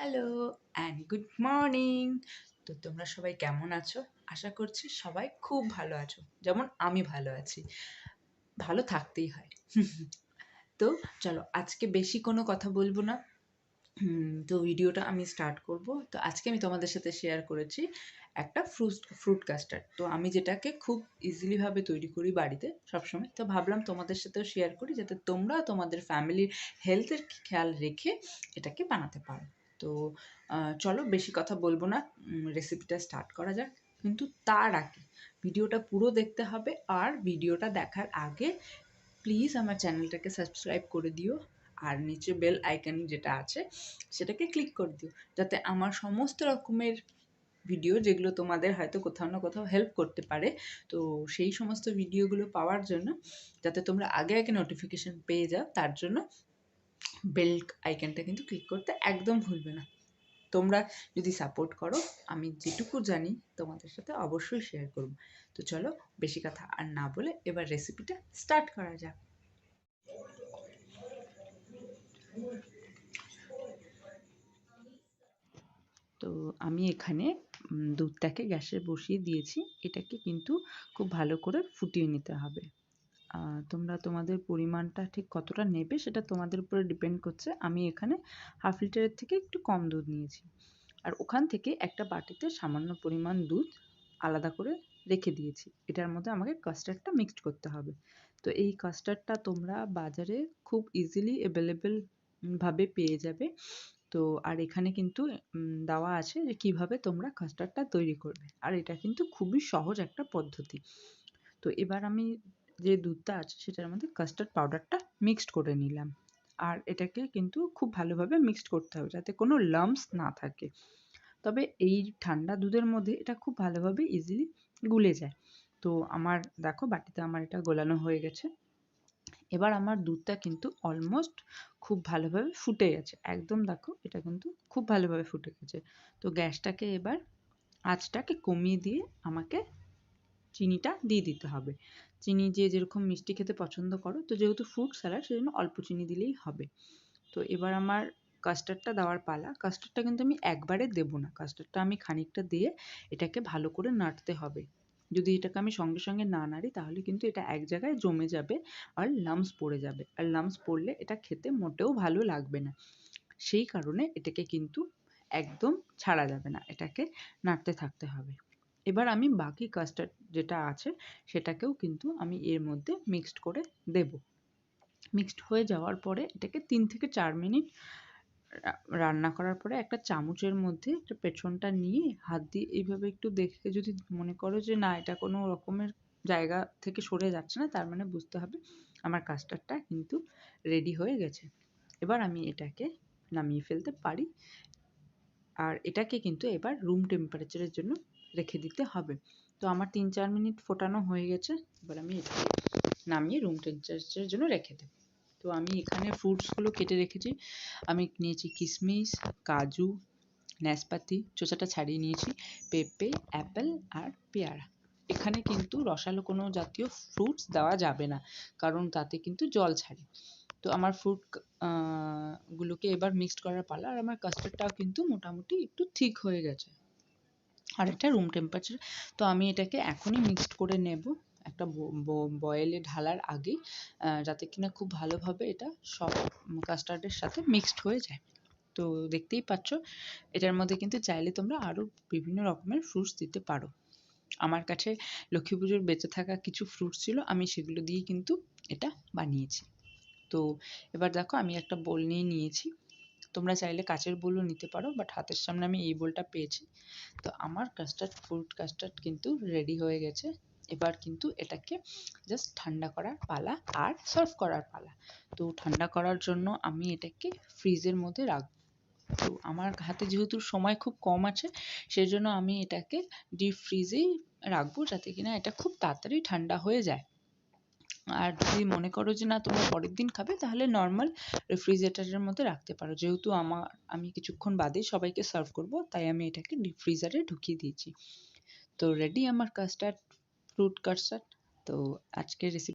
Hello and good morning তো তোমরা সবাই কেমন আছো? আশা করছি সবাই খুব ভালো আছো। যেমন আমি ভালো আছি। ভালো থাকতেই হয়। তো চলো, আজকে বেশি কোনো কথা বলব না। তো ভিডিওটা আমি স্টার্ট করব। তো আজকে আমি তোমাদের সাথে শেয়ার করেছি একটা ফ্রুট ফ্রুট কাস্টার্ড তো আমি যেটাকে খুব ইজিলিভাবে তৈরি করি বাড়িতে সবসময়। তো ভাবলাম তোমাদের সাথেও শেয়ার করি যাতে তোমরা তোমাদের ফ্যামিলির হেলথের খেয়াল রেখে এটাকে বানাতে পারো। তো চলো বেশি কথা বলব না। রেসিপিটা স্টার্ট করা যাক। কিন্তু তার আগে ভিডিওটা পুরো দেখতে হবে আর ভিডিওটা দেখার আগে প্লিজ আমার চ্যানেলটাকে সাবস্ক্রাইব করে দিও আর নিচে বেল আইকন যেটা আছে সেটাকে ক্লিক করে দিও। যাতে আমার সমস্ত রকমের ভিডিও যেগুলো তোমাদের হয়তো কোথাও না কোথাও হেল্প করতে পারে, তো সেই সমস্ত ভিডিওগুলো পাওয়ার জন্য যাতে তোমরা আগে আগে নোটিফিকেশান পেয়ে যাও, তার জন্য বেল আইকনটা কিন্তু ক্লিক করতে একদম ভুলবে না। তোমরা যদি সাপোর্ট করো, আমি যেটুকু জানি তোমাদের সাথে অবশ্যই শেয়ার করব। তো চলো, বেশি কথা আর না বলে এবার রেসিপিটা স্টার্ট করা যাক। তো আমি এখানে দুধটাকে গ্যাসে বসিয়ে দিয়েছি। এটাকে কিন্তু খুব ভালো করে ফুটিয়ে নিতে হবে। তোমরা তোমাদের পরিমাণটা ঠিক কতটা নেবে সেটা তোমাদের উপরে ডিপেন্ড করছে। আমি এখানে হাফ লিটারের থেকে একটু কম দুধ নিয়েছি। আর ওখান থেকে একটা বাটিতে সামান্য পরিমাণ দুধ আলাদা করে রেখে দিয়েছি। এটার মধ্যে আমাকে কাস্টার্ডটা মিক্সড করতে হবে। তো এই কাস্টার্ডটা তোমরা বাজারে খুব ইজিলি অ্যাভেলেবেল ভাবে পেয়ে যাবে। তো আর এখানে কিন্তু দেওয়া আছে যে কীভাবে তোমরা কাস্টার্ডটা তৈরি করবে। আর এটা কিন্তু খুবই সহজ একটা পদ্ধতি। তো এবার আমি যে দুধটা আছে সেটার মধ্যে কাস্টার্ড পাউডারটা মিক্সড করে নিলাম। আর এটাকে কিন্তু খুব ভালোভাবে মিক্সড করতে হবে যাতে কোনো লাম্পস না থাকে। তবে এই ঠান্ডা দুধের মধ্যে এটা খুব ভালোভাবে ইজিলি গুলে যায়। তো আমার, দেখো বাটিতে আমার এটা গোলানো হয়ে গেছে। এবার আমার দুধটা কিন্তু অলমোস্ট খুব ভালোভাবে ফুটে গেছে। একদম দেখো এটা কিন্তু খুব ভালোভাবে ফুটে গেছে। তো গ্যাসটাকে এবার আঁচটাকে কমিয়ে দিয়ে আমাকে চিনিটা দিয়ে দিতে হবে। চিনি যে যেরকম মিষ্টি খেতে পছন্দ করো, তো যেহেতু ফ্রুট স্যালাড সেজন্য অল্প চিনি দিলেই হবে। তো এবার আমার কাস্টার্ডটা দেওয়ার পালা। কাস্টার্ডটা কিন্তু আমি একবারে দেবো না। কাস্টার্ডটা আমি খানিকটা দিয়ে এটাকে ভালো করে নাড়তে হবে। যদি এটাকে আমি সঙ্গে সঙ্গে না নাড়ি, তাহলে কিন্তু এটা এক জায়গায় জমে যাবে আর লামস পড়ে যাবে। আর লামস পড়লে এটা খেতে মোটেও ভালো লাগবে না। সেই কারণে এটাকে কিন্তু একদম ছাড়া যাবে না। এটাকে নাড়তে থাকতে হবে। এবার আমি বাকি কাস্টার্ড যেটা আছে, সেটাকেও কিন্তু আমি এর মধ্যে মিক্সড করে দেব। মিক্সড হয়ে যাওয়ার পরে এটাকে তিন থেকে চার মিনিট রান্না করার পরে একটা চামচের মধ্যে একটা পেছনটা নিয়ে হাত দিয়ে এইভাবে একটু দেখে যদি মনে করো যে না, এটা কোনো রকমের জায়গা থেকে সরে যাচ্ছে না, তার মানে বুঝতে হবে আমার কাস্টার্ডটা কিন্তু রেডি হয়ে গেছে। এবার আমি এটাকে নামিয়ে ফেলতে পারি। আর এটাকে কিন্তু এবার রুম টেম্পারেচারের জন্য রেখে দিতে হবে। তো আমার তিন চার মিনিট ফোটানো হয়ে গেছে, এবার আমি এটাকে নামিয়ে রুম টেম্পারেচারের জন্য রেখে দেব। তো আমি এখানে ফ্রুটসগুলো কেটে রেখেছি। আমি নিয়েছি কিশমিশ কাজু, নাশপাতি, চোচাটা ছাড়িয়ে নিয়েছি, পেঁপে, অ্যাপেল আর পেয়ারা। এখানে কিন্তু রসালো কোনো জাতীয় ফ্রুটস দেওয়া যাবে না, কারণ তাতে কিন্তু জল ছাড়ে। তো আমার ফ্রুট গুলোকে এবার মিক্সড করার পালা, আর আমার কাস্টার্ডটাও কিন্তু মোটামুটি একটু ঠিক হয়ে গেছে। আর এটা রুম টেম্পারেচার তো আমি এটাকে এখনই মিক্সড করে নেব। একটা বয়েলে ঢালার আগেই যাতে কিনা খুব ভালোভাবে এটা সব কাস্টার্ডের সাথে মিক্সড হয়ে যায়। তো দেখতেই পাচ্ছ, এটার মধ্যে কিন্তু চাইলে তোমরা আরও বিভিন্ন রকমের ফ্রুটস দিতে পারো। আমার কাছে লক্ষ্মী পুজোর বেঁচে থাকা কিছু ফ্রুটস ছিল, আমি সেগুলো দিয়ে কিন্তু এটা বানিয়েছি। তো এবার দেখো, আমি একটা বোল নিয়ে নিয়েছি। তোমরা চাইলে কাচের বোলও নিতে পারো বাট হাতের সামনে আমি এই বোলটা পেয়েছি। তো আমার কাস্টার্ড ফ্রুট কাস্টার্ড কিন্তু রেডি হয়ে গেছে। এবার কিন্তু এটাকে জাস্ট ঠান্ডা করার পালা আর সার্ভ করার পালা। তো ঠান্ডা করার জন্য আমি এটাকে ফ্রিজের মধ্যে রাখব তো আমার হাতে যেহেতু সময় খুব কম আছে সেই জন্য আমি এটাকে ডিপ ফ্রিজেই রাখব যাতে কিনা এটা খুব তাড়াতাড়ি ঠান্ডা হয়ে যায়। আর যদি মনে করো যে না, তোমরা পরের দিন খাবে, তাহলে নর্মাল রেফ্রিজারেটরের মধ্যে রাখতে পারো। যেহেতু আমার, আমি কিছুক্ষণ বাদেই সবাইকে সার্ভ করব, তাই আমি এটাকে ডিপ ফ্রিজারে ঢুকিয়ে দিয়েছি। তো রেডি আমার কাস্টার্ড ফ্রুট কাস্টার্ড তো আজকের রেসিপি